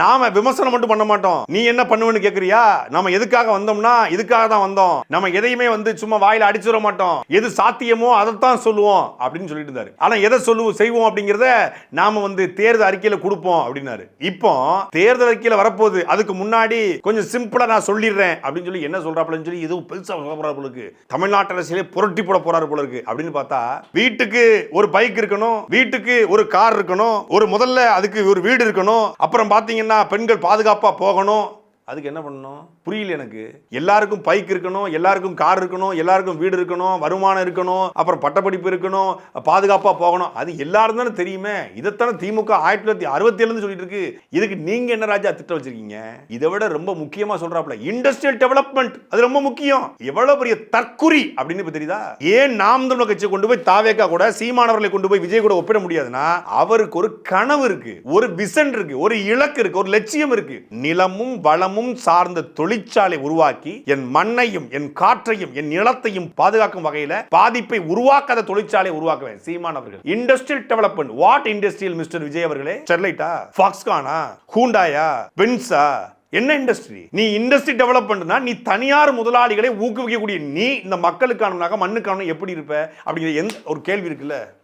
நாம விமர்சனம் மட்டும் பண்ண மாட்டோம். நீ என்ன பண்ணுவேன்னு கேக்குறியா? நம்ம எதுக்காக வந்தோம்னா இதுக்காக தான் வந்தோம். நம்ம எதையுமே வந்து சும்மா வாயில அடிச்சுட மாட்டோம். எது சாத்தியமோ அதைத்தான் சொல்லுவோம் அப்படின்னு சொல்லிட்டு இருந்தாரு. ஆனா எதை சொல்லுவோம் செய்வோம் அப்படிங்கறத நாம வந்து தேர்தல் அறிக்கையில கொடுப்போம் அப்படின்னாரு. இப்போ தேர்தல் அறிக்கையில வரப்போகுது. அதுக்கு முன்னாடி கொஞ்சம் சிம்பிளா நான் சொல்லிடுறேன் அப்படின்னு சொல்லி என்ன சொல்றாப்புலன்னு சொல்லி எதுவும் பெருசா சொல்ல போறாரு போல இருக்கு. தமிழ்நாட்டு அரசியலே புரட்டி போட போறாரு போல இருக்கு அப்படின்னு பார்த்தா வீட்டுக்கு ஒரு பைக் இருக்கணும் வீட்டுக்கு ஒரு கார் இருக்கணும் ஒரு முதல்ல அதுக்கு ஒரு வீடு இருக்கணும் அப்புறம் பாத்தீங்கன்னா பெண்கள் பாதுகாப்பா போகணும். அதுக்கு என்ன பண்ணணும்? புரியல எனக்கு. எல்லாருக்கும் பைக் இருக்கணும் எல்லாருக்கும் கார் இருக்கணும் எல்லாருக்கும் வீடு இருக்கணும் வருமானம் இருக்கணும் அப்புறம் பட்டப்படிப்பு இருக்கணும் பாதுகாப்பாக போகணும். அது எல்லாரும் தானே தெரியுமே. இதைத்தானே திமுக ஆயிரத்தி தொள்ளாயிரத்தி அறுபத்தி ஏழுன்னு சொல்லிட்டு இருக்கு. இதுக்கு நீங்க என்ன ராஜா திட்டம் வச்சிருக்கீங்க? இதை விட ரொம்ப முக்கியமா சொல்றாப்ல இண்டஸ்ட்ரியல் டெவலப்மெண்ட் அது ரொம்ப முக்கியம். எவ்வளவு பெரிய தற்குறி அப்படின்னு இப்ப தெரியுதா? ஏன் நாம் தமிழ் கட்சியை கொண்டு போய் தாவேக்கா கூட சீமானவர்களை கொண்டு போய் விஜய் கூட ஒப்பிட முடியாதுன்னா அவருக்கு ஒரு கனவு இருக்கு ஒரு விசன் இருக்கு ஒரு இலக்கு இருக்கு ஒரு லட்சியம் இருக்கு. நிலமும் வளமும் சார்ந்த தொழிற்சாலை உருவாக்கி என் மண்ணையும் என் காற்றையும் என் நிலத்தையும் பாதுகாக்கும் வகையில பாதிப்பை உருவாக்காத தொழிற்சாலை உருவாக்குவேன். சீமான் அவர்கள். Industrial development what industrial mister Vijay அவர்களே? ஸ்டெர்லைட்டா ஃபாக்ஸ்கானா ஹூண்டாயா பென்ஸா என்ன இண்டஸ்ட்ரி நீ இண்டஸ்ட்ரி டெவலப்மெண்ட்னா நீ தனியார் முதலாளிகளை ஊக்குவிக்கக்கூடிய நீ இந்த மக்களுக்கான மண்ணுக்கான எப்படி இருப்ப? அப்படிங்கிற எந்த ஒரு கேள்வி இருக்குல்ல?